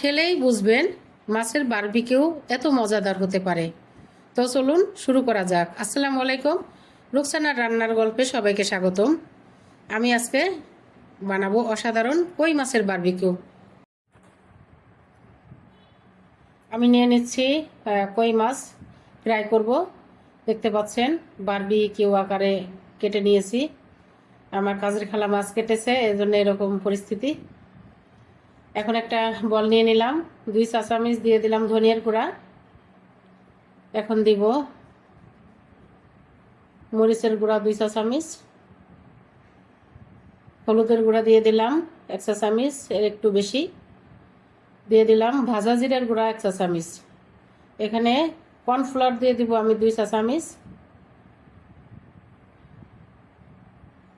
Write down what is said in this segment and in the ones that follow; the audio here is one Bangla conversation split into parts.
খেলেই বুঝবেন মাছের বারবিকেও এত মজাদার হতে পারে। তো চলুন শুরু করা যাক। আসসালামু আলাইকুম। রুকসানার রান্নার গল্পে সবাইকে স্বাগতম। আমি আজকে বানাবো অসাধারণ কই মাছের বারবিকিউ। আমি নিয়ে নিচ্ছি কই মাছ। ফ্রাই করব। দেখতে পাচ্ছেন বারবি কিউ আকারে কেটে নিয়েছি। আমার কাজের খালা মাছ কেটেছে এই জন্য এরকম পরিস্থিতি। এখন একটা বল নিয়ে নিলাম। দুই চা চামচ দিয়ে দিলাম ধনিয়ার গুঁড়া। এখন দিব মরিচের গুঁড়া দুই চা চামচ হলুদের গুঁড়া দিয়ে দিলাম এক চা চামচ এর একটু বেশি। দিয়ে দিলাম ভাজা জিরার গুঁড়া এক চা চামচ এখানে কর্নফ্লাওয়ার দিয়ে দিব আমি দুই চা চামচ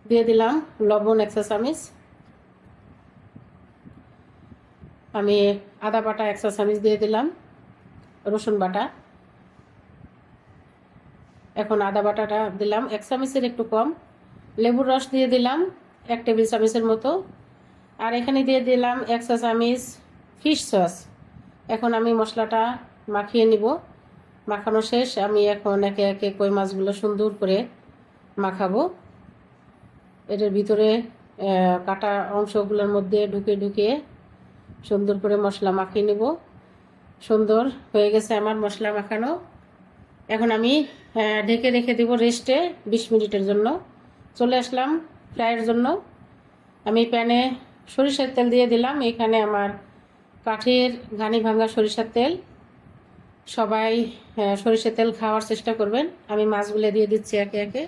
দিয়ে দিলাম লবণ এক চা চামচ আমি আদা বাটা এক চা চামচ দিয়ে দিলাম, রসুন বাটা। এখন আদা বাটাটা দিলাম, এক চামচের একটু কম। লেবুর রস দিয়ে দিলাম, এক টেবিল চামচের মতো। আর এখানে দিয়ে দিলাম এক চা চামচ ফিশ সস এখন আমি মশলাটা মাখিয়ে নিব। মাখানো শেষ, আমি এখন একে একে কই মাছগুলো সুন্দর করে মাখাবো। এটার ভিতরে কাটা অংশগুলোর মধ্যে ঢুকে ঢুকিয়ে সুন্দর করে মশলা মাখিয়ে নেব। সুন্দর হয়ে গেছে আমার মশলা মাখানো। এখন আমি ঢেকে রেখে দেব রেস্টে বিশ মিনিটের জন্য। চলে আসলাম ফ্রাইয়ের জন্য। আমি প্যানে সরিষার তেল দিয়ে দিলাম। এখানে আমার কাঠের ঘানি ভাঙা সরিষার তেল। সবাই সরিষার তেল খাওয়ার চেষ্টা করবেন। আমি মাছগুলো দিয়ে দিচ্ছি একে একে।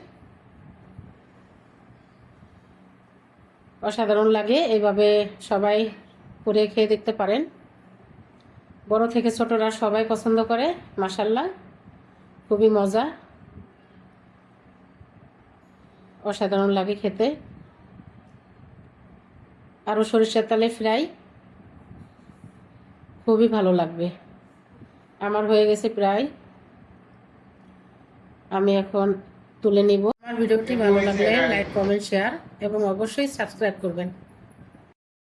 অসাধারণ লাগে। এইভাবে সবাই করে খেয়ে দেখতে পারেন। বড় থেকে ছোটরা সবাই পছন্দ করে মাসাল্লাহ খুবই মজা। অসাধারণ লাগে খেতে। আরও সরিষার তেলে ফ্রাই। খুবই ভালো লাগবে। আমার হয়ে গেছে প্রায়। আমি এখন তুলে নিব। আমার ভিডিওটি ভালো লাগলে লাইক, কমেন্ট, শেয়ার এবং অবশ্যই সাবস্ক্রাইব করবেন।